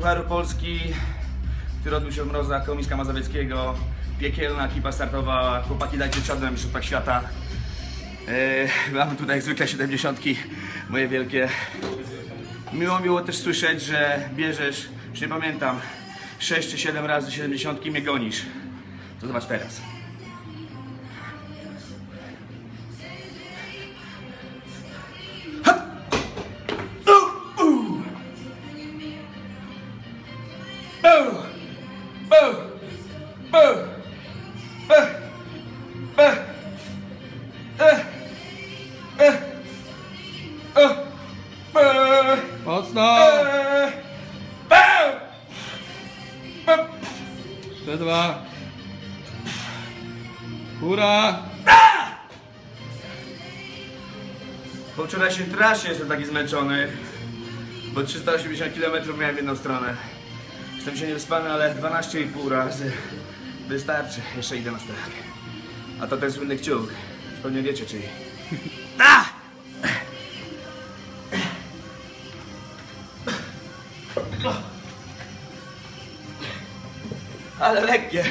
Pucharu Polski, który odbył się w Mrozach Komiska Mazowieckiego. Piekielna ekipa startowała. Chłopaki dajcie czadu na Mistrzostwach Świata. Yy, mamy tutaj jak zwykle 70 moje wielkie. Miło miło też słyszeć, że bierzesz, już nie pamiętam, 6 czy 7 razy 70 mnie gonisz. To zobacz teraz. Mocno! Jeszcze dwa. Hura! Po wczorajszym trasie jestem taki zmęczony, bo 380 km miałem w jedną stronę. Jestem się niewyspany, ale 12,5 razy wystarczy. Jeszcze idę na strak. A to ten słynny kciuk. Pewnie wiecie czyj. A! Ale lekkie.